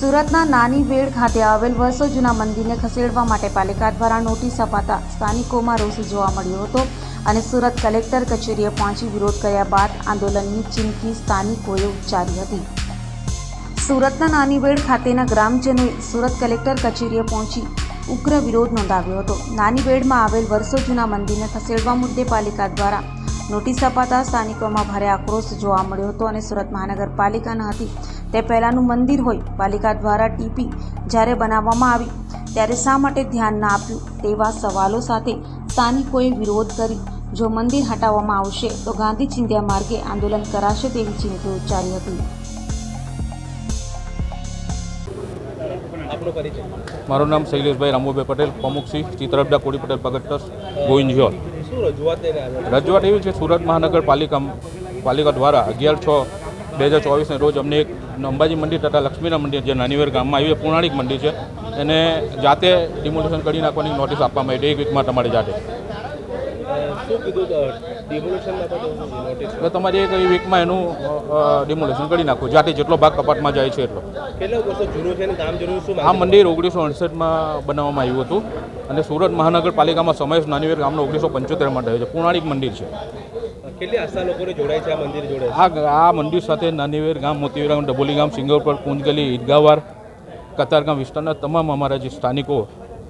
સુરતના નાની વેડ ખાતે આવેલ વર્ષો જૂના મંદિરને ખસેડવા માટે પાલિકા દ્વારા નોટિસ અપાતા સ્થાનિકોમાં રોષ જોવા મળ્યો હતો અને સુરત કલેક્ટર કચેરીએ પહોંચી વિરોધ કર્યા બાદ આંદોલનની ચીમકી સ્થાનિકોએ ઉચ્ચારી હતી. સુરતના નાની વેડ ખાતેના ગ્રામજનોએ સુરત કલેક્ટર કચેરીએ પહોંચી ઉગ્ર વિરોધ નોંધાવ્યો હતો. નાની વેડમાં આવેલ વર્ષો જૂના મંદિરને ખસેડવા મુદ્દે પાલિકા દ્વારા નોટિસ અપાતા સ્થાનિકોમાં ભારે આક્રોશ જોવા મળ્યો હતો અને સુરત મહાનગરપાલિકા ન હતી. તે પહેલાંનું મંદિર હોય પાલિકા દ્વારા ટીપી જ્યારે બનાવવામાં આવી ત્યારે શા માટે ધ્યાન ના આપ્યું? તેવા સવાલો સાથે સ્થાનિકોએ વિરોધ કરી. જો મંદિર હટાવવામાં આવશે તો ગાંધી ચિંધ્યા માર્ગે આંદોલન કરાશે તેવી ચીમકી ઉચ્ચારી હતી. મારું નામ શૈલેષભાઈ રામુભાઈ પટેલ પ્રમુખ શ્રી ચિત્રપડા કોડી પટેલ પગટ ટ્રસ્ટ ગોવિંદજોલ શું રજૂઆત એવી છે સુરત મહાનગરપાલિકા પાલિકા દ્વારા અગિયાર છ બે હજાર ચોવીસને રોજ અમને એક અંબાજી મંદિર તથા લક્ષ્મીના મંદિર જે નાનીવેર ગામમાં આવ્યું એ પૌરાણિક મંદિર છે. એને જાતે ડિમોલિશન કરી નાખવાની નોટિસ આપવામાં આવી એક વીકમાં તમારી જાતે. શું કીધું ડિમોલેશન એટલે તમારે એક વીકમાં એનું ડિમોલેશન કરી નાખો. જાતે જેટલો ભાગ કપાટમાં જાય છે એટલો. કેટલા વર્ષો જૂનું છે અને કામ જૂનું શું આ મંદિર ઓગણીસો અડસઠમાં બનાવવામાં આવ્યું હતું. અને સુરત મહાનગરપાલિકામાં સમાવેશ નાનીવેર ગામનો ઓગણીસો પંચોતેરમાં થયો છે. પૌરાણિક મંદિર છે. કેટલી આસ્થા લોકોને જોડાય છે આ મંદિર જોડે? આ આ મંદિર સાથે નાનીવેર ગામ મોતીવેર ગામ ડબોલી ગામ સિંગોર કુંજગલી ઈદગાવાર કતારગામ વિસ્તારના તમામ અમારા જે સ્થાનિકો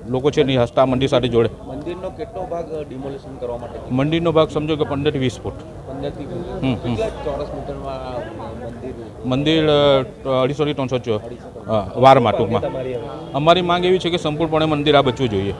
લોકો છે એની હસ્તા મંદિર સાથે જોડે. મંદિરનો કેટલો ભાગ ડિમોલેશન કરવા માટે મંદિરનો ભાગ સમજો કે પંદરથી વીસ ફૂટ. મંદિર? મંદિર અ, અઢીસોથી ત્રણસો હા વારમાં ટૂંકમાં અમારી માંગ એવી છે કે સંપૂર્ણપણે મંદિર આ બચવું જોઈએ.